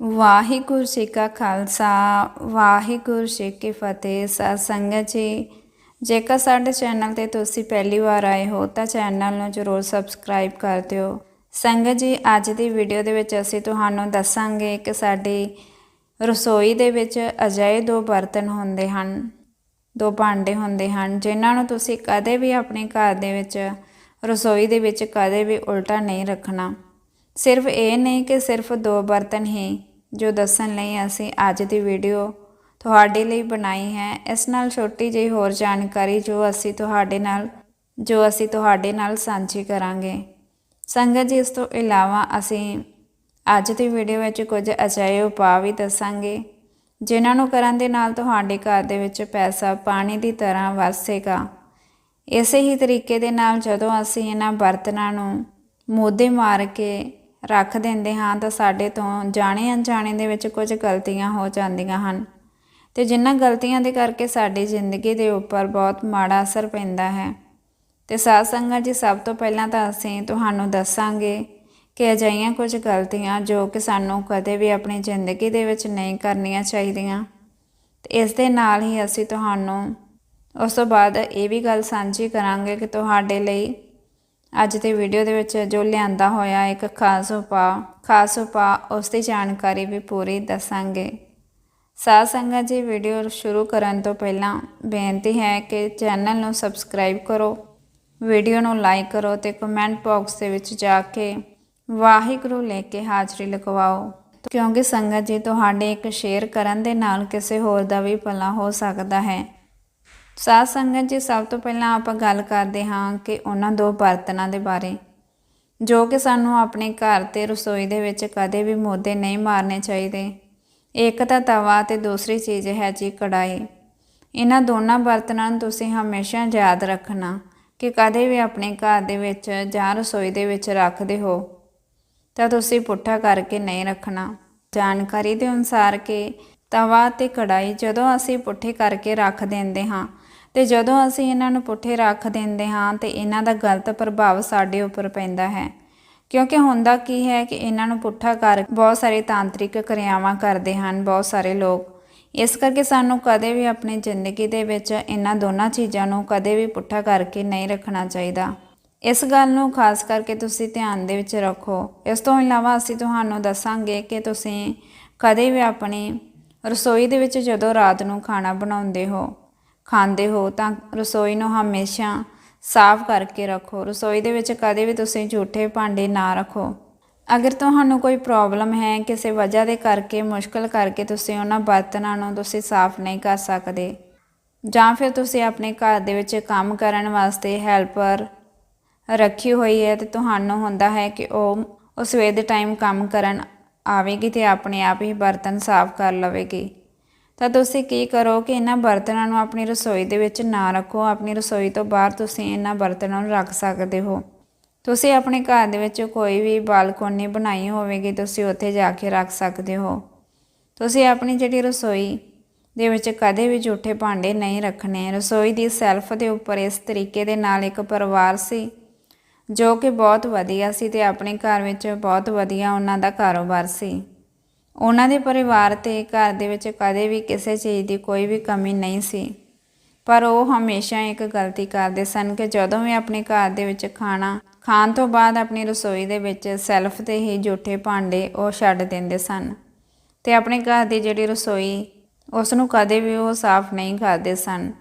ਵਾਹਿਗੁਰੂ ਜੀ ਕਾ ਖਾਲਸਾ, ਵਾਹਿਗੁਰੂ ਜੀ ਕੀ ਫਤਿਹ, ਸਾਧ ਸੰਗਤ ਜੀ। ਜੇਕਰ ਸਾਡੇ ਚੈਨਲ ਤੇ ਤੁਸੀਂ ਪਹਿਲੀ ਵਾਰ ਆਏ ਹੋ, ਤਾਂ ਚੈਨਲ ਨੂੰ ਜਰੂਰ ਸਬਸਕ੍ਰਾਈਬ ਕਰ ਦਿਓ। ਸੰਗਤ ਜੀ, ਅੱਜ ਦੀ ਵੀਡੀਓ ਦੇ ਵਿੱਚ ਅਸੀਂ ਤੁਹਾਨੂੰ ਦੱਸਾਂਗੇ ਕਿ ਸਾਡੀ ਰਸੋਈ ਦੇ ਵਿੱਚ ਅਜਿਹੇ ਦੋ ਬਰਤਨ ਹੁੰਦੇ ਹਨ, ਦੋ ਭਾਂਡੇ ਹੁੰਦੇ ਹਨ, ਜਿਨ੍ਹਾਂ ਨੂੰ ਤੁਸੀਂ ਕਦੇ ਵੀ ਆਪਣੇ ਘਰ ਦੇ ਵਿੱਚ, ਰਸੋਈ ਦੇ ਵਿੱਚ ਕਦੇ ਵੀ ਉਲਟਾ ਨਹੀਂ ਰੱਖਣਾ। ਸਿਰਫ ਇਹ ਨਹੀਂ ਕਿ ਸਿਰਫ ਦੋ ਬਰਤਨ ਹੀ ਜੋ ਦੱਸਣ ਲਈ ਅਸੀਂ ਅੱਜ ਦੀ ਵੀਡੀਓ ਤੁਹਾਡੇ ਲਈ ਬਣਾਈ ਹੈ। ਇਸ ਨਾਲ ਛੋਟੀ ਜਿਹੀ ਹੋਰ ਜਾਣਕਾਰੀ ਜੋ ਅਸੀਂ ਤੁਹਾਡੇ ਨਾਲ, ਜੋ ਅਸੀਂ ਤੁਹਾਡੇ ਨਾਲ ਸਾਂਝੀ ਕਰਾਂਗੇ। ਸੰਗਤ ਜੀ ਇਸ ਤੋਂ ਇਲਾਵਾ ਅਸੀਂ ਅੱਜ ਦੀ ਵੀਡੀਓ ਵਿੱਚ ਕੁਝ ਅਜਿਹੇ ਉਪਾਅ ਵੀ ਦੱਸਾਂਗੇ, ਜਿਨ੍ਹਾਂ ਨੂੰ ਕਰਨ ਦੇ ਨਾਲ ਤੁਹਾਡੇ ਘਰ ਦੇ ਵਿੱਚ ਪੈਸਾ ਪਾਣੀ ਦੀ ਤਰ੍ਹਾਂ ਵਰਸੇਗਾ ਇਸੇ ਹੀ ਤਰੀਕੇ ਦੇ ਨਾਲ ਜਦੋਂ ਅਸੀਂ ਇਹਨਾਂ ਬਰਤਨਾਂ ਨੂੰ ਮੋਢੇ ਮਾਰ ਕੇ ਰੱਖ ਦਿੰਦੇ ਹਾਂ ਤਾਂ ਸਾਡੇ ਤੋਂ ਜਾਣੇ ਅਣਜਾਣੇ ਦੇ ਵਿੱਚ ਕੁਝ ਗਲਤੀਆਂ ਹੋ ਜਾਂਦੀਆਂ ਹਨ। ਤੇ ਜਿਨ੍ਹਾਂ ਗਲਤੀਆਂ ਦੇ ਕਰਕੇ ਸਾਡੀ ਜ਼ਿੰਦਗੀ ਦੇ ਉੱਪਰ ਬਹੁਤ ਮਾੜਾ ਅਸਰ ਪੈਂਦਾ ਹੈ। ਤੇ ਸਾਧ ਸੰਗਤ ਜੀ, ਸਭ ਤੋਂ ਪਹਿਲਾਂ ਤਾਂ ਅਸੀਂ ਤੁਹਾਨੂੰ ਦੱਸਾਂਗੇ ਕਿ ਅਜਿਹੀਆਂ ਕੁਝ ਗਲਤੀਆਂ ਜੋ ਕਿ ਸਾਨੂੰ ਕਦੇ ਵੀ ਆਪਣੀ ਜ਼ਿੰਦਗੀ ਦੇ ਵਿੱਚ ਨਹੀਂ ਕਰਨੀਆਂ ਚਾਹੀਦੀਆਂ, ਤੇ ਇਸ ਦੇ ਨਾਲ ਹੀ ਅਸੀਂ ਤੁਹਾਨੂੰ ਉਸ ਤੋਂ ਬਾਅਦ ਇਹ ਵੀ ਗੱਲ ਸਾਂਝੀ ਕਰਾਂਗੇ ਕਿ ਤੁਹਾਡੇ ਲਈ ਅੱਜ ਦੀ ਵੀਡੀਓ ਦੇ ਵਿੱਚ ਜੋ ਲਿਆਂਦਾ ਹੋਇਆ ਇੱਕ ਖਾਸ ਉਪਾਅ ਖਾਸ ਉਪਾਅ ਉਸ ਦੀ ਜਾਣਕਾਰੀ ਵੀ ਪੂਰੀ ਦੱਸਾਂਗੇ। ਸਾਧ ਸੰਗਤ ਜੀ ਵੀਡੀਓ ਸ਼ੁਰੂ ਕਰਨ ਤੋਂ ਪਹਿਲਾਂ ਬੇਨਤੀ ਹੈ ਕਿ ਚੈਨਲ ਨੂੰ ਸਬਸਕ੍ਰਾਈਬ ਕਰੋ ਵੀਡੀਓ ਨੂੰ ਲਾਈਕ ਕਰੋ ਤੇ ਕਮੈਂਟ ਬਾਕਸ ਦੇ ਵਿੱਚ ਜਾ ਕੇ ਵਾਹਿਗੁਰੂ ਲੈ ਕੇ ਹਾਜ਼ਰੀ ਲਗਵਾਓ। ਕਿਉਂਕਿ ਸੰਗਤ ਜੀ, ਤੁਹਾਡੇ ਇੱਕ ਸ਼ੇਅਰ ਕਰਨ ਦੇ ਨਾਲ ਕਿਸੇ ਹੋਰ ਦਾ ਵੀ ਭਲਾ ਹੋ ਸਕਦਾ ਹੈ। ਸਾਧ ਸੰਗਤ ਜੀ, ਸਭ ਤੋਂ ਪਹਿਲਾਂ ਆਪਾਂ ਗੱਲ ਕਰਦੇ ਹਾਂ ਕਿ ਉਹਨਾਂ ਦੋ ਬਰਤਨਾਂ ਦੇ ਬਾਰੇ। ਜੋ ਕਿ ਸਾਨੂੰ ਆਪਣੇ ਘਰ ਤੇ ਰਸੋਈ ਦੇ ਵਿੱਚ ਕਦੇ ਵੀ ਮੋਢੇ ਨਹੀਂ ਮਾਰਨੇ ਚਾਹੀਦੇ। ਇੱਕ ਤਾਂ ਤਵਾ ਤੇ ਦੂਸਰੀ ਚੀਜ਼ ਹੈ ਜੀ ਕੜਾਈ ਇਹਨਾਂ ਦੋਨਾਂ ਬਰਤਨਾਂ ਨੂੰ ਤੁਸੀਂ ਹਮੇਸ਼ਾ ਯਾਦ ਰੱਖਣਾ ਕਿ ਕਦੇ ਵੀ ਆਪਣੇ ਘਰ ਦੇ ਵਿੱਚ ਜਾਂ ਰਸੋਈ ਦੇ ਵਿੱਚ ਰੱਖਦੇ ਹੋ ਤਾਂ ਤੁਸੀਂ ਪੁੱਠਾ ਕਰਕੇ ਨਹੀਂ ਰੱਖਣਾ। ਜਾਣਕਾਰੀ ਦੇ ਅਨੁਸਾਰ ਕਿ ਤਵਾ ਤੇ ਕੜਾਈ ਜਦੋਂ ਅਸੀਂ ਪੁੱਠੇ ਕਰਕੇ ਰੱਖ ਦਿੰਦੇ ਹਾਂ ਤੇ ਜਦੋਂ ਅਸੀਂ ਇਹਨਾਂ ਨੂੰ ਪੁੱਠੇ ਰੱਖ ਦਿੰਦੇ ਹਾਂ ਤੇ ਇਹਨਾਂ ਦਾ ਗਲਤ ਪ੍ਰਭਾਵ ਸਾਡੇ ਉੱਪਰ ਪੈਂਦਾ ਹੈ। ਕਿਉਂਕਿ ਹੁੰਦਾ ਕੀ ਹੈ ਕਿ ਇਹਨਾਂ ਨੂੰ ਪੁੱਠਾ ਕਰ ਬਹੁਤ ਸਾਰੇ ਤਾਂਤਰਿਕ ਕਿਰਿਆਵਾਂ ਕਰਦੇ ਹਨ ਬਹੁਤ ਸਾਰੇ ਲੋਕ। ਇਸ ਕਰਕੇ ਸਾਨੂੰ ਕਦੇ ਵੀ ਆਪਣੀ ਜ਼ਿੰਦਗੀ ਦੇ ਵਿੱਚ ਇਹਨਾਂ ਦੋਨਾਂ ਚੀਜ਼ਾਂ ਨੂੰ ਕਦੇ ਵੀ ਪੁੱਠਾ ਕਰਕੇ ਨਹੀਂ ਰੱਖਣਾ ਚਾਹੀਦਾ। ਇਸ ਗੱਲ ਨੂੰ ਖਾਸ ਕਰਕੇ ਤੁਸੀਂ ਧਿਆਨ ਦੇ ਵਿੱਚ ਰੱਖੋ। ਇਸ ਤੋਂ ਇਲਾਵਾ ਅਸੀਂ ਤੁਹਾਨੂੰ ਦੱਸਾਂਗੇ ਕਿ ਤੁਸੀਂ ਕਦੇ ਵੀ ਆਪਣੀ ਰਸੋਈ ਦੇ ਵਿੱਚ ਜਦੋਂ ਰਾਤ ਨੂੰ ਖਾਣਾ ਬਣਾਉਂਦੇ ਹੋ ਖਾਂਦੇ ਹੋ ਤਾਂ ਰਸੋਈ ਨੂੰ ਹਮੇਸ਼ਾ ਸਾਫ਼ ਕਰਕੇ ਰੱਖੋ। ਰਸੋਈ ਦੇ ਵਿੱਚ ਕਦੇ ਵੀ ਤੁਸੀਂ ਝੂਠੇ ਭਾਂਡੇ ਨਾ ਰੱਖੋ। ਅਗਰ ਤੁਹਾਨੂੰ ਕੋਈ ਪ੍ਰੋਬਲਮ ਹੈ ਕਿਸੇ ਵਜ੍ਹਾ ਦੇ ਕਰਕੇ, ਮੁਸ਼ਕਲ ਕਰਕੇ ਤੁਸੀਂ ਉਹਨਾਂ ਬਰਤਨਾਂ ਨੂੰ ਤੁਸੀਂ ਸਾਫ਼ ਨਹੀਂ ਕਰ ਸਕਦੇ ਜਾਂ ਫਿਰ ਤੁਸੀਂ ਆਪਣੇ ਘਰ ਦੇ ਵਿੱਚ ਕੰਮ ਕਰਨ ਵਾਸਤੇ ਹੈਲਪਰ ਰੱਖੀ ਹੋਈ ਹੈ ਤੇ ਤੁਹਾਨੂੰ ਹੁੰਦਾ ਹੈ ਕਿ ਉਹ ਉਸ ਵੇਲੇ ਦੇ ਟਾਈਮ ਕੰਮ ਕਰਨ ਆਵੇਗੀ ਤੇ ਆਪਣੇ ਆਪ ਹੀ ਬਰਤਨ ਸਾਫ਼ ਕਰ ਲਵੇਗੀ। ਤਾਂ ਤੁਸੀਂ ਕੀ ਕਰੋ ਕਿ ਇਹਨਾਂ ਬਰਤਨਾਂ ਨੂੰ ਆਪਣੀ ਰਸੋਈ ਦੇ ਵਿੱਚ ਨਾ ਰੱਖੋ। ਆਪਣੀ ਰਸੋਈ ਤੋਂ ਬਾਹਰ ਤੁਸੀਂ ਇਹਨਾਂ ਬਰਤਨਾਂ ਨੂੰ ਰੱਖ ਸਕਦੇ ਹੋ। ਤੁਸੀਂ ਆਪਣੇ ਘਰ ਦੇ ਵਿੱਚ ਕੋਈ ਵੀ ਬਾਲਕੋਨੀ ਬਣਾਈ ਹੋਵੇਗੀ, ਤੁਸੀਂ ਉੱਥੇ ਜਾ ਕੇ ਰੱਖ ਸਕਦੇ ਹੋ। ਤੁਸੀਂ ਆਪਣੀ ਜਿਹੜੀ ਰਸੋਈ ਦੇ ਵਿੱਚ ਕਦੇ ਵੀ ਝੂਠੇ ਭਾਂਡੇ ਨਹੀਂ ਰੱਖਣੇ। ਰਸੋਈ ਦੀ ਸੈਲਫ ਦੇ ਉੱਪਰ ਇਸ ਤਰੀਕੇ ਦੇ ਨਾਲ ਇੱਕ ਪਰਿਵਾਰ ਸੀ, ਜੋ ਕਿ ਬਹੁਤ ਵਧੀਆ ਸੀ ਤੇ ਆਪਣੇ ਘਰ ਵਿੱਚ ਬਹੁਤ ਵਧੀਆ ਉਹਨਾਂ ਦਾ ਕਾਰੋਬਾਰ ਸੀ। ਉਹਨਾਂ ਦੇ ਪਰਿਵਾਰ ਤੇ ਘਰ ਦੇ ਵਿੱਚ ਕਦੇ ਵੀ ਕਿਸੇ ਚੀਜ਼ ਦੀ ਕੋਈ ਵੀ ਕਮੀ ਨਹੀਂ ਸੀ। ਪਰ ਉਹ ਹਮੇਸ਼ਾ ਇੱਕ ਗਲਤੀ ਕਰਦੇ ਸਨ ਕਿ ਜਦੋਂ ਵੀ ਆਪਣੇ ਘਰ ਦੇ ਵਿੱਚ ਖਾਣਾ ਖਾਣ ਤੋਂ ਬਾਅਦ ਆਪਣੀ ਰਸੋਈ ਦੇ ਵਿੱਚ ਸੈਲਫ ਤੇ ਹੀ ਜੂਠੇ ਭਾਂਡੇ ਉਹ ਛੱਡ ਦਿੰਦੇ ਸਨ ਤੇ ਆਪਣੇ ਘਰ ਦੀ ਜਿਹੜੀ ਰਸੋਈ ਉਸ ਨੂੰ ਕਦੇ ਵੀ ਉਹ ਸਾਫ਼ ਨਹੀਂ ਕਰਦੇ ਸਨ।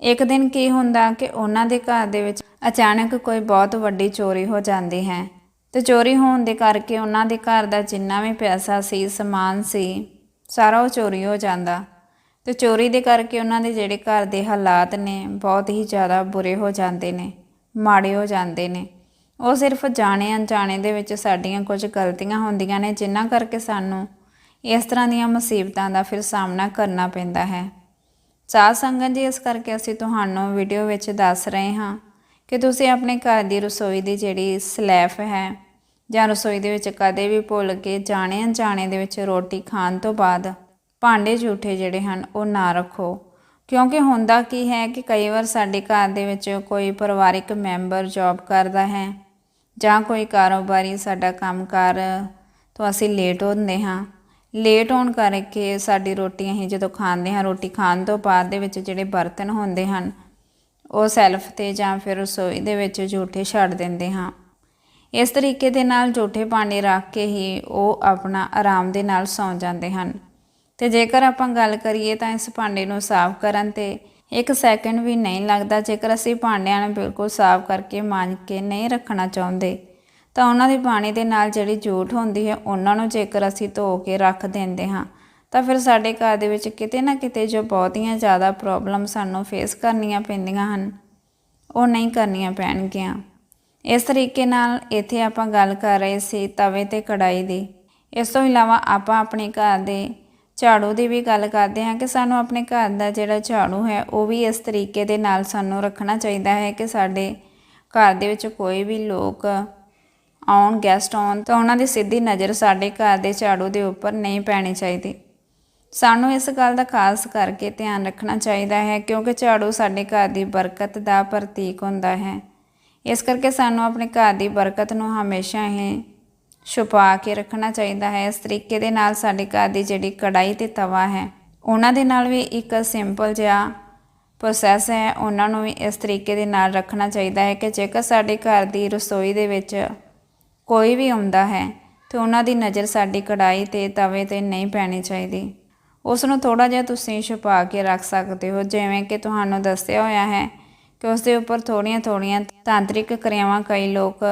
ਇੱਕ ਦਿਨ ਕੀ ਹੁੰਦਾ ਕਿ ਉਹਨਾਂ ਦੇ ਘਰ ਦੇ ਵਿੱਚ ਅਚਾਨਕ ਕੋਈ ਬਹੁਤ ਵੱਡੀ ਚੋਰੀ ਹੋ ਜਾਂਦੀ ਹੈ। ਤੇ ਚੋਰੀ ਹੋਣ ਦੇ ਕਰਕੇ ਉਹਨਾਂ ਦੇ ਘਰ ਦਾ ਜਿੰਨਾ ਵੀ ਪੈਸਾ ਸੀ, ਸਮਾਨ ਸੀ, ਸਾਰਾ ਉਹ ਚੋਰੀ ਹੋ ਜਾਂਦਾ। ਤੇ ਚੋਰੀ ਦੇ ਕਰਕੇ ਉਹਨਾਂ ਦੇ ਜਿਹੜੇ ਘਰ ਦੇ ਹਾਲਾਤ ਨੇ, ਬਹੁਤ ਹੀ ਜ਼ਿਆਦਾ ਬੁਰੇ ਹੋ ਜਾਂਦੇ ਨੇ, ਮਾੜੇ ਹੋ ਜਾਂਦੇ ਨੇ। ਉਹ ਸਿਰਫ ਜਾਣੇ ਅਣਜਾਣੇ ਦੇ ਵਿੱਚ ਸਾਡੀਆਂ ਕੁਝ ਗਲਤੀਆਂ ਹੁੰਦੀਆਂ ਨੇ ਜਿਨ੍ਹਾਂ ਕਰਕੇ ਸਾਨੂੰ ਇਸ ਤਰ੍ਹਾਂ ਦੀਆਂ ਮੁਸੀਬਤਾਂ ਦਾ ਫਿਰ ਸਾਹਮਣਾ ਕਰਨਾ ਪੈਂਦਾ ਹੈ। ਸਾਧ ਸੰਗਤ ਜੀ, ਇਸ ਕਰਕੇ ਅਸੀਂ ਤੁਹਾਨੂੰ ਵੀਡੀਓ ਵਿੱਚ ਦੱਸ ਰਹੇ ਹਾਂ। ਕਿ ਤੁਸੀਂ ਆਪਣੇ ਘਰ ਦੀ ਰਸੋਈ ਦੀ ਜਿਹੜੀ ਸਲੈਫ ਹੈ ਜਾਂ ਰਸੋਈ ਦੇ ਵਿੱਚ ਕਦੇ ਵੀ ਭੁੱਲ ਕੇ ਜਾਣੇ ਅਣਜਾਣੇ ਦੇ ਵਿੱਚ ਰੋਟੀ ਖਾਣ ਤੋਂ ਬਾਅਦ ਭਾਂਡੇ ਝੂਠੇ ਜਿਹੜੇ ਹਨ, ਉਹ ਨਾ ਰੱਖੋ। ਕਿਉਂਕਿ ਹੁੰਦਾ ਕੀ ਹੈ ਕਿ ਕਈ ਵਾਰ ਸਾਡੇ ਘਰ ਦੇ ਵਿੱਚ ਕੋਈ ਪਰਿਵਾਰਿਕ ਮੈਂਬਰ ਜੌਬ ਕਰਦਾ ਹੈ ਜਾਂ ਕੋਈ ਕਾਰੋਬਾਰੀ ਸਾਡਾ ਕੰਮਕਾਰ ਤੋਂ ਅਸੀਂ ਲੇਟ ਹੁੰਦੇ ਹਾਂ। ਲੇਟ ਹੋਣ ਕਰਕੇ ਸਾਡੀ ਰੋਟੀ ਅਸੀਂ ਜਦੋਂ ਖਾਂਦੇ ਹਾਂ, ਰੋਟੀ ਖਾਣ ਤੋਂ ਬਾਅਦ ਦੇ ਵਿੱਚ ਜਿਹੜੇ ਬਰਤਨ ਹੁੰਦੇ ਹਨ ਉਹ ਸੈਲਫ ਤੇ ਜਾਂ ਫਿਰ ਰਸੋਈ ਦੇ ਵਿੱਚ ਝੂਠੇ ਛੱਡ ਦਿੰਦੇ ਹਾਂ। ਇਸ ਤਰੀਕੇ ਦੇ ਨਾਲ ਝੂਠੇ ਭਾਂਡੇ ਰੱਖ ਕੇ ਹੀ ਉਹ ਆਪਣਾ ਆਰਾਮ ਦੇ ਨਾਲ ਸੌਂ ਜਾਂਦੇ ਹਨ। ਤੇ ਜੇਕਰ ਆਪਾਂ ਗੱਲ ਕਰੀਏ ਤਾਂ ਇਸ ਭਾਂਡੇ ਨੂੰ ਸਾਫ਼ ਕਰਨ ਤੇ ਇੱਕ ਸੈਕਿੰਡ ਵੀ ਨਹੀਂ ਲੱਗਦਾ, ਜੇਕਰ ਅਸੀਂ ਭਾਂਡਿਆਂ ਨੂੰ ਬਿਲਕੁਲ ਸਾਫ਼ ਕਰਕੇ ਮਾਂਜ ਕੇ ਨਹੀਂ ਰੱਖਣਾ ਚਾਹੁੰਦੇ, ਤਾਂ ਉਹਨਾਂ ਦੇ ਪਾਣੀ ਦੇ ਨਾਲ ਜਿਹੜੀ ਜੂਠ ਹੁੰਦੀ ਹੈ, ਉਹਨਾਂ ਨੂੰ ਜੇਕਰ ਅਸੀਂ ਧੋ ਕੇ ਰੱਖ ਦਿੰਦੇ ਹਾਂ ਤਾਂ ਫਿਰ ਸਾਡੇ ਘਰ ਦੇ ਵਿੱਚ ਕਿਤੇ ਨਾ ਕਿਤੇ ਜੋ ਬਹੁਤੀਆਂ ਜ਼ਿਆਦਾ ਪ੍ਰੋਬਲਮ ਸਾਨੂੰ ਫੇਸ ਕਰਨੀਆਂ ਪੈਂਦੀਆਂ ਹਨ, ਉਹ ਨਹੀਂ ਕਰਨੀਆਂ ਪੈਣਗੀਆਂ। ਇਸ ਤਰੀਕੇ ਨਾਲ ਇੱਥੇ ਆਪਾਂ ਗੱਲ ਕਰ ਰਹੇ ਸੀ ਤਵੇ ਤੇ ਕੜਾਈ ਦੀ। ਇਸ ਤੋਂ ਇਲਾਵਾ ਆਪਾਂ ਆਪਣੇ ਘਰ ਦੇ ਝਾੜੂ ਦੀ ਵੀ ਗੱਲ ਕਰਦੇ ਹਾਂ ਕਿ ਸਾਨੂੰ ਆਪਣੇ ਘਰ ਦਾ ਜਿਹੜਾ ਝਾੜੂ ਹੈ, ਉਹ ਵੀ ਇਸ ਤਰੀਕੇ ਦੇ ਨਾਲ ਸਾਨੂੰ ਰੱਖਣਾ ਚਾਹੀਦਾ ਹੈ ਕਿ ਸਾਡੇ ਘਰ ਦੇ ਵਿੱਚ ਕੋਈ ਵੀ ਲੋਕ ਆਉਣ ਗੈਸਟ ਆਉਣ, ਤਾਂ ਉਹਨਾਂ ਦੀ ਸਿੱਧੀ ਨਜ਼ਰ ਸਾਡੇ ਘਰ ਦੇ ਝਾੜੂ ਦੇ ਉੱਪਰ ਨਹੀਂ ਪੈਣੀ ਚਾਹੀਦੀ। ਸਾਨੂੰ ਇਸ ਗੱਲ ਦਾ ਖਾਸ ਕਰਕੇ ਧਿਆਨ ਰੱਖਣਾ ਚਾਹੀਦਾ ਹੈ, ਕਿਉਂਕਿ ਝਾੜੂ ਸਾਡੇ ਘਰ ਦੀ ਬਰਕਤ ਦਾ ਪ੍ਰਤੀਕ ਹੁੰਦਾ ਹੈ। ਇਸ ਕਰਕੇ ਸਾਨੂੰ ਆਪਣੇ ਘਰ ਦੀ ਬਰਕਤ ਨੂੰ ਹਮੇਸ਼ਾ ਹੀ ਛੁਪਾ ਕੇ ਰੱਖਣਾ ਚਾਹੀਦਾ ਹੈ। ਇਸ ਤਰੀਕੇ ਦੇ ਨਾਲ ਸਾਡੇ ਘਰ ਦੀ ਜਿਹੜੀ ਕੜਾਈ ਤੇ ਤਵਾ ਹੈ, ਉਹਨਾਂ ਦੇ ਨਾਲ ਵੀ ਇੱਕ ਸਿੰਪਲ ਜਿਹਾ ਪ੍ਰੋਸੈਸ ਹੈ। ਉਹਨਾਂ ਨੂੰ ਵੀ ਇਸ ਤਰੀਕੇ ਦੇ ਨਾਲ ਰੱਖਣਾ ਚਾਹੀਦਾ ਹੈ ਕਿ ਜੇਕਰ ਸਾਡੇ ਘਰ ਦੀ ਰਸੋਈ ਦੇ ਵਿੱਚ ਕੋਈ ਵੀ ਆਉਂਦਾ ਹੈ, ਤੇ ਉਹਨਾਂ ਦੀ ਨਜ਼ਰ ਸਾਡੀ ਕੜਾਈ ਤੇ ਤਵੇ ਤੇ ਨਹੀਂ ਪੈਣੀ ਚਾਹੀਦੀ। ਉਸ ਨੂੰ ਥੋੜਾ ਜਿਹਾ ਤੁਸੀਂ ਛੁਪਾ ਕੇ ਰੱਖ ਸਕਦੇ ਹੋ, ਜਿਵੇਂ ਕਿ ਤੁਹਾਨੂੰ ਦੱਸਿਆ ਹੋਇਆ ਹੈ ਕਿ ਉਸ ਦੇ ਉੱਪਰ ਥੋੜੀਆਂ ਥੋੜੀਆਂ ਤਾਂਤਰਿਕ ਕਿਰਿਆਵਾਂ ਕਈ ਲੋਕ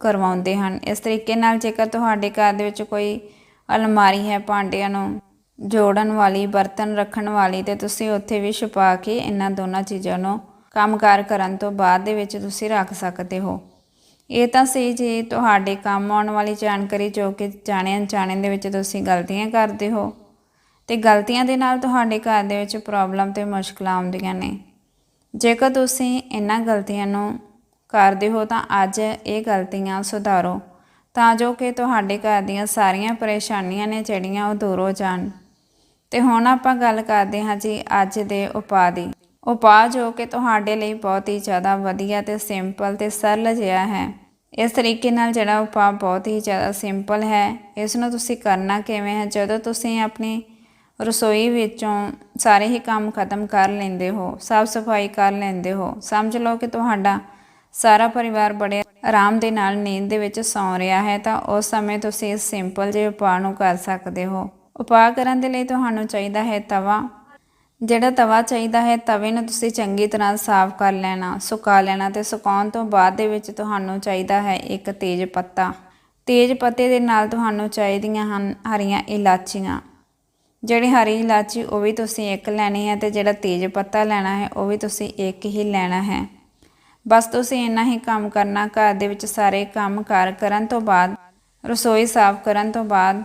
ਕਰਵਾਉਂਦੇ ਹਨ। ਇਸ ਤਰੀਕੇ ਨਾਲ ਜੇਕਰ ਤੁਹਾਡੇ ਘਰ ਦੇ ਵਿੱਚ ਕੋਈ ਅਲਮਾਰੀ ਹੈ ਭਾਂਡਿਆਂ ਨੂੰ ਜੋੜਨ ਵਾਲੀ, ਬਰਤਨ ਰੱਖਣ ਵਾਲੀ, ਤੇ ਤੁਸੀਂ ਉੱਥੇ ਵੀ ਛੁਪਾ ਕੇ ਇਹਨਾਂ ਦੋਨਾਂ ਚੀਜ਼ਾਂ ਨੂੰ ਕੰਮਕਾਰ ਕਰਨ ਤੋਂ ਬਾਅਦ ਦੇ ਵਿੱਚ ਤੁਸੀਂ ਰੱਖ ਸਕਦੇ ਹੋ। ਇਹ ਤਾਂ ਸੀ ਜੀ, ਤੁਹਾਡੇ ਕੰਮ ਆਉਣ ਵਾਲੀ ਜਾਣਕਾਰੀ ਜੋ ਕਿ ਜਾਣੇ ਅਣਜਾਣੇ ਦੇ ਵਿੱਚ ਤੁਸੀਂ ਗਲਤੀਆਂ ਕਰਦੇ ਹੋ। ਤੇ ਗਲਤੀਆਂ ਦੇ ਨਾਲ ਤੁਹਾਡੇ ਘਰ ਦੇ ਵਿੱਚ ਪ੍ਰੋਬਲਮ ਤੇ ਮੁਸ਼ਕਲਾਂ ਆਉਂਦੀਆਂ ਨੇ। ਜੇਕਰ ਤੁਸੀਂ ਇਹਨਾਂ ਗਲਤੀਆਂ ਨੂੰ ਕਰਦੇ ਹੋ ਤਾਂ ਅੱਜ ਇਹ ਗਲਤੀਆਂ ਸੁਧਾਰੋ, ਤਾਂ ਜੋ ਕਿ ਤੁਹਾਡੇ ਘਰ ਦੀਆਂ ਸਾਰੀਆਂ ਪਰੇਸ਼ਾਨੀਆਂ ਨੇ ਜਿਹੜੀਆਂ ਉਹ ਦੂਰ ਹੋ ਜਾਣ। ਤੇ ਹੁਣ ਆਪਾਂ ਗੱਲ ਕਰਦੇ ਹਾਂ ਜੀ ਅੱਜ ਦੇ ਉਪਾਅ ਦੀ। ਉਪਾਅ ਜੋ ਕਿ ਤੁਹਾਡੇ ਲਈ ਬਹੁਤ ਹੀ ਜ਼ਿਆਦਾ ਵਧੀਆ ਤੇ ਸਿੰਪਲ ਤੇ ਸਰਲ ਜਿਹਾ ਹੈ। ਇਸ ਤਰੀਕੇ ਨਾਲ ਜਿਹੜਾ ਉਪਾਅ ਬਹੁਤ ਹੀ ਜ਼ਿਆਦਾ ਸਿੰਪਲ ਹੈ। ਇਸ ਨੂੰ ਤੁਸੀਂ ਕਰਨਾ ਕਿਵੇਂ ਹੈ? ਜਦੋਂ ਤੁਸੀਂ ਆਪਣੀ ਰਸੋਈ ਵਿੱਚੋਂ ਸਾਰੇ ਹੀ ਕੰਮ ਖਤਮ ਕਰ ਲੈਂਦੇ ਹੋ, ਸਾਫ਼ ਸਫ਼ਾਈ ਕਰ ਲੈਂਦੇ ਹੋ। ਸਮਝ ਲਓ ਕਿ ਤੁਹਾਡਾ ਸਾਰਾ ਪਰਿਵਾਰ ਬੜੇ ਆਰਾਮ ਦੇ ਨਾਲ ਨੀਂਦ ਦੇ ਵਿੱਚ ਸੌਂ ਰਿਹਾ ਹੈ, ਤਾਂ ਉਸ ਸਮੇਂ ਤੁਸੀਂ ਇਸ ਸਿੰਪਲ ਜਿਹੇ ਉਪਾਅ ਨੂੰ ਕਰ ਸਕਦੇ ਹੋ। ਉਪਾਅ ਕਰਨ ਦੇ ਲਈ ਤੁਹਾਨੂੰ ਚਾਹੀਦਾ ਹੈ ਤਵਾ। ਜਿਹੜਾ ਤਵਾ ਚਾਹੀਦਾ ਹੈ, ਤਵੇ ਨੂੰ ਤੁਸੀਂ ਚੰਗੀ ਤਰ੍ਹਾਂ ਸਾਫ਼ ਕਰ ਲੈਣਾ, ਸੁਕਾ ਲੈਣਾ ਤੇ ਸੁਕਾਉਣ ਤੋਂ ਬਾਅਦ ਦੇ ਵਿੱਚ ਤੁਹਾਨੂੰ ਚਾਹੀਦਾ ਹੈ ਇੱਕ ਤੇਜ ਪੱਤਾ। ਤੇਜ ਪੱਤੇ ਦੇ ਨਾਲ ਤੁਹਾਨੂੰ ਚਾਹੀਦੀਆਂ ਹਨ ਹਰੀਆਂ ਇਲਾਚੀਆਂ। ਜਿਹੜੀ ਹਰੀ ਇਲਾਚੀ ਉਹ ਵੀ ਤੁਸੀਂ ਇੱਕ ਲੈਣੀ ਹੈ ਤੇ ਜਿਹੜਾ ਤੇਜ ਪੱਤਾ ਲੈਣਾ ਹੈ, ਉਹ ਵੀ ਤੁਸੀਂ ਇੱਕ ਹੀ ਲੈਣਾ ਹੈ। ਬਸ ਤੁਸੀਂ ਇੰਨਾ ਹੀ ਕੰਮ ਕਰਨਾ, ਘਰ ਦੇ ਵਿੱਚ ਸਾਰੇ ਕੰਮ ਕਾਰ ਕਰਨ ਤੋਂ ਬਾਅਦ, ਰਸੋਈ ਸਾਫ਼ ਕਰਨ ਤੋਂ ਬਾਅਦ,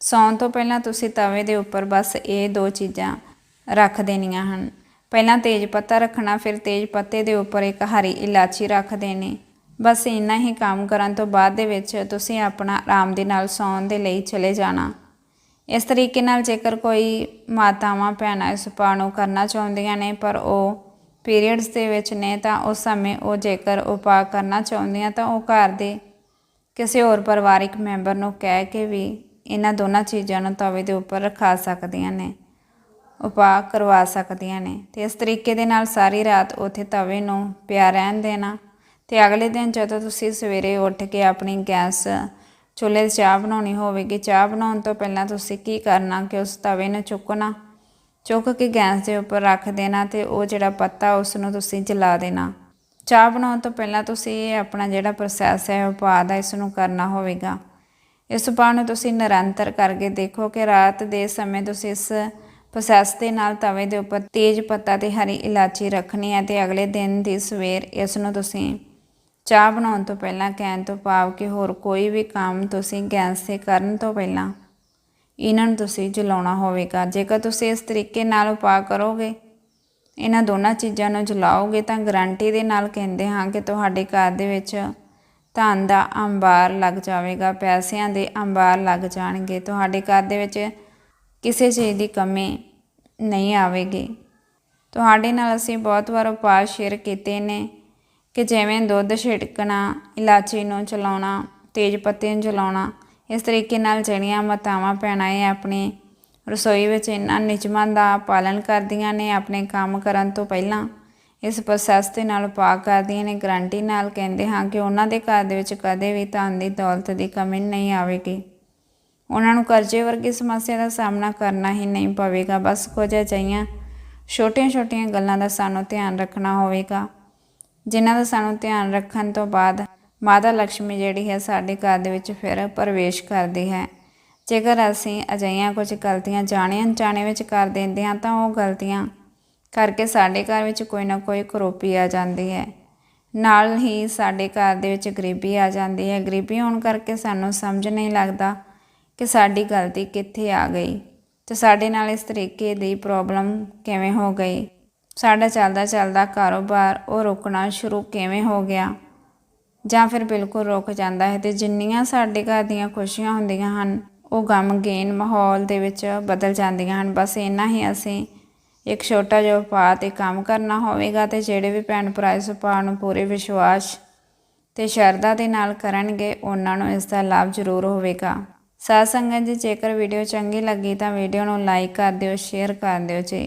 ਸੌਣ ਤੋਂ ਪਹਿਲਾਂ ਤੁਸੀਂ ਤਵੇ ਦੇ ਉੱਪਰ ਬਸ ਇਹ ਦੋ ਚੀਜ਼ਾਂ ਰੱਖ ਦੇਣੀਆਂ ਹਨ। ਪਹਿਲਾਂ ਤੇਜ ਪੱਤਾ ਰੱਖਣਾ, ਫਿਰ ਤੇਜ ਪੱਤੇ ਦੇ ਉੱਪਰ ਇੱਕ ਹਰੀ ਇਲਾਚੀ ਰੱਖ ਦੇਣੀ। ਬਸ ਇੰਨਾ ਹੀ ਕੰਮ ਕਰਨ ਤੋਂ ਬਾਅਦ ਦੇ ਵਿੱਚ ਤੁਸੀਂ ਆਪਣਾ ਆਰਾਮ ਦੇ ਨਾਲ ਸੌਣ ਦੇ ਲਈ ਚਲੇ ਜਾਣਾ। ਇਸ ਤਰੀਕੇ ਨਾਲ ਜੇਕਰ ਕੋਈ ਮਾਤਾਵਾਂ ਭੈਣਾਂ ਇਸ ਉਪਾਅ ਨੂੰ ਕਰਨਾ ਚਾਹੁੰਦੀਆਂ ਨੇ ਪਰ ਉਹ ਪੀਰੀਅਡਸ ਦੇ ਵਿੱਚ ਨੇ ਤਾਂ ਉਸ ਸਮੇਂ ਉਹ ਜੇਕਰ ਉਪਾਅ ਕਰਨਾ ਚਾਹੁੰਦੀਆਂ ਤਾਂ ਉਹ ਘਰ ਦੇ ਕਿਸੇ ਹੋਰ ਪਰਿਵਾਰਿਕ ਮੈਂਬਰ ਨੂੰ ਕਹਿ ਕੇ ਵੀ ਇਹਨਾਂ ਦੋਨਾਂ ਚੀਜ਼ਾਂ ਨੂੰ ਤਵੇ ਦੇ ਉੱਪਰ ਰਖਾ ਸਕਦੀਆਂ ਨੇ, ਉਪਾਅ ਕਰਵਾ ਸਕਦੀਆਂ ਨੇ। ਤੇ ਇਸ ਤਰੀਕੇ ਦੇ ਨਾਲ ਸਾਰੀ ਰਾਤ ਉੱਥੇ ਤਵੇ ਨੂੰ ਪਿਆ ਰਹਿਣ ਦੇਣਾ। ਤੇ ਅਗਲੇ ਦਿਨ ਜਦੋਂ ਤੁਸੀਂ ਸਵੇਰੇ ਉੱਠ ਕੇ ਆਪਣੀ ਗੈਸ ਚੁੱਲ੍ਹੇ 'ਤੇ ਚਾਹ ਬਣਾਉਣੀ ਹੋਵੇਗੀ। ਚਾਹ ਬਣਾਉਣ ਤੋਂ ਪਹਿਲਾਂ ਤੁਸੀਂ ਕੀ ਕਰਨਾ ਕਿ ਉਸ ਤਵੇ ਨੂੰ ਚੁੱਕਣਾ, ਚੁੱਕ ਕੇ ਗੈਸ ਦੇ ਉੱਪਰ ਰੱਖ ਦੇਣਾ ਤੇ ਉਹ ਜਿਹੜਾ ਪੱਤਾ ਉਸ ਨੂੰ ਤੁਸੀਂ ਜਲਾ ਦੇਣਾ। ਚਾਹ ਬਣਾਉਣ ਤੋਂ ਪਹਿਲਾਂ ਤੁਸੀਂ ਇਹ ਆਪਣਾ ਜਿਹੜਾ ਪ੍ਰੋਸੈਸ ਹੈ ਉਪਾਅ ਦਾ ਇਸ ਨੂੰ ਕਰਨਾ ਹੋਵੇਗਾ। ਇਸ ਉਪਾਅ ਨੂੰ ਤੁਸੀਂ ਨਿਰੰਤਰ ਕਰਕੇ ਦੇਖੋ ਕਿ ਰਾਤ ਦੇ ਸਮੇਂ ਤੁਸੀਂ ਇਸ ਪ੍ਰੋਸੈਸ ਦੇ ਨਾਲ ਤਵੇ ਦੇ ਉੱਪਰ ਤੇਜ ਪੱਤਾ ਤੇ ਹਰੀ ਇਲਾਚੀ ਰੱਖਣੀ ਹੈ ਤੇ ਅਗਲੇ ਦਿਨ ਦੀ ਸਵੇਰ ਇਸ ਨੂੰ ਤੁਸੀਂ ਚਾਹ ਬਣਾਉਣ ਤੋਂ ਪਹਿਲਾਂ ਕਹਿਣ ਤੋਂ ਭਾਵ ਕਿ ਹੋਰ ਕੋਈ ਵੀ ਕੰਮ ਤੁਸੀਂ ਗੈਸ ਤੇ ਕਰਨ ਤੋਂ ਪਹਿਲਾਂ ਇਹਨਾਂ ਨੂੰ ਤੁਸੀਂ ਜਲਾਉਣਾ ਹੋਵੇਗਾ। ਜੇਕਰ ਤੁਸੀਂ ਇਸ ਤਰੀਕੇ ਨਾਲ ਉਪਾਅ ਕਰੋਗੇ, ਇਹਨਾਂ ਦੋਨਾਂ ਚੀਜ਼ਾਂ ਨੂੰ ਜਲਾਓਗੇ ਤਾਂ ਗਾਰੰਟੀ ਦੇ ਨਾਲ ਕਹਿੰਦੇ ਹਾਂ ਕਿ ਤੁਹਾਡੇ ਘਰ ਦੇ ਵਿੱਚ ਧਨ ਦਾ ਅੰਬਾਰ ਲੱਗ ਜਾਵੇਗਾ, ਪੈਸਿਆਂ ਦੇ ਅੰਬਾਰ ਲੱਗ ਜਾਣਗੇ। ਤੁਹਾਡੇ ਘਰ ਦੇ ਵਿੱਚ ਕਿਸੇ ਚੀਜ਼ ਦੀ ਕਮੀ ਨਹੀਂ ਆਵੇਗੀ। ਤੁਹਾਡੇ ਨਾਲ ਅਸੀਂ ਬਹੁਤ ਵਾਰ ਉਪਾਅ ਸ਼ੇਅਰ ਕੀਤੇ ਨੇ। ਕਿ ਜਿਵੇਂ ਦੁੱਧ ਛਿੜਕਣਾ, ਇਲਾਚੀ ਨੂੰ ਚਲਾਉਣਾ, ਤੇਜ ਪੱਤੇ ਨੂੰ ਚਲਾਉਣਾ, ਇਸ ਤਰੀਕੇ ਨਾਲ ਜਿਹੜੀਆਂ ਮਾਤਾਵਾਂ ਭੈਣਾਂ ਇਹ ਆਪਣੀ ਰਸੋਈ ਵਿੱਚ ਇਹਨਾਂ ਨਿਯਮਾਂ ਦਾ ਪਾਲਣ ਕਰਦੀਆਂ ਨੇ, ਆਪਣੇ ਕੰਮ ਕਰਨ ਤੋਂ ਪਹਿਲਾਂ ਇਸ ਪ੍ਰੋਸੈਸ ਦੇ ਨਾਲ ਪਾ ਕਰਦੀਆਂ ਨੇ। ਗਰੰਟੀ ਨਾਲ ਕਹਿੰਦੇ ਹਾਂ ਕਿ ਉਹਨਾਂ ਦੇ ਘਰ ਦੇ ਵਿੱਚ ਕਦੇ ਵੀ ਧਨ ਦੀ ਦੌਲਤ ਦੀ ਕਮੀ ਨਹੀਂ ਆਵੇਗੀ। ਉਹਨਾਂ ਨੂੰ ਕਰਜ਼ੇ ਵਰਗੀ ਸਮੱਸਿਆ ਦਾ ਸਾਹਮਣਾ ਕਰਨਾ ਹੀ ਨਹੀਂ ਪਵੇਗਾ। ਬਸ ਕੁਝ ਅਜਿਹੀਆਂ ਛੋਟੀਆਂ-ਛੋਟੀਆਂ ਗੱਲਾਂ ਦਾ ਸਾਨੂੰ ਧਿਆਨ ਰੱਖਣਾ ਹੋਵੇਗਾ। ਜਿਨ੍ਹਾਂ ਦਾ ਸਾਨੂੰ ਧਿਆਨ ਰੱਖਣ ਤੋਂ ਬਾਅਦ ਮਾਤਾ ਲక్ష్ਮੀ ਜਿਹੜੀ ਹੈ ਸਾਡੇ ਘਰ ਦੇ ਵਿੱਚ ਫਿਰ ਪ੍ਰਵੇਸ਼ ਕਰਦੀ ਹੈ। ਜੇਕਰ ਅਸੀਂ ਅਜਿਹੀਆਂ ਕੁਝ ਗਲਤੀਆਂ ਜਾਣੇ ਅਣਜਾਣੇ ਵਿੱਚ ਕਰ ਦਿੰਦੇ ਹਾਂ ਤਾਂ ਉਹ ਗਲਤੀਆਂ ਕਰਕੇ ਸਾਡੇ ਘਰ ਵਿੱਚ ਕੋਈ ਨਾ ਕੋਈ ਕਰੋਪੀ ਆ ਜਾਂਦੀ ਹੈ। ਨਾਲ ਹੀ ਸਾਡੇ ਘਰ ਦੇ ਵਿੱਚ ਗਰੀਬੀ ਆ ਜਾਂਦੀ ਹੈ। ਗਰੀਬੀ ਹੋਣ ਕਰਕੇ ਸਾਨੂੰ ਸਮਝ ਨਹੀਂ ਲੱਗਦਾ ਕਿ ਸਾਡੀ ਗਲਤੀ ਕਿੱਥੇ ਆ ਗਈ ਤੇ ਸਾਡੇ ਨਾਲ ਇਸ ਤਰੀਕੇ ਦੀ ਪ੍ਰੋਬਲਮ ਕਿਵੇਂ ਹੋ ਗਈ। ਸਾਡਾ ਚੱਲਦਾ ਚੱਲਦਾ ਕਾਰੋਬਾਰ ਉਹ ਰੁਕਣਾ ਸ਼ੁਰੂ ਕਿਵੇਂ ਹੋ ਗਿਆ? ਜਾਂ ਫਿਰ ਬਿਲਕੁਲ ਰੁਕ ਜਾਂਦਾ ਹੈ ਤੇ ਜਿੰਨੀਆਂ ਸਾਡੇ ਘਰ ਦੀਆਂ ਖੁਸ਼ੀਆਂ ਹੁੰਦੀਆਂ ਹਨ, ਉਹ ਗਮਗੀਨ ਮਾਹੌਲ ਦੇ ਵਿੱਚ ਬਦਲ ਜਾਂਦੀਆਂ ਹਨ। ਬਸ ਇੰਨਾ ਹੀ ਅਸੀਂ ਇੱਕ ਛੋਟਾ ਜਿਹਾ ਉਪਾਅ ਤੇ ਕੰਮ ਕਰਨਾ ਹੋਵੇਗਾ ਤੇ ਜਿਹੜੇ ਵੀ ਭੈਣ ਭਰਾ ਇਸ ਉਪਾਅ ਨੂੰ ਪੂਰੇ ਵਿਸ਼ਵਾਸ ਤੇ ਸ਼ਰਧਾ ਦੇ ਨਾਲ ਕਰਨਗੇ, ਉਹਨਾਂ ਨੂੰ ਇਸ ਦਾ ਲਾਭ ਜ਼ਰੂਰ ਹੋਵੇਗਾ। ਸਾਧ ਸੰਗਤ ਜੀ, ਜੇਕਰ ਵੀਡੀਓ ਚੰਗੀ ਲੱਗੀ ਤਾਂ ਵੀਡੀਓ ਨੂੰ ਲਾਈਕ ਕਰ ਦਿਓ, ਸ਼ੇਅਰ ਕਰ ਦਿਓ ਜੀ।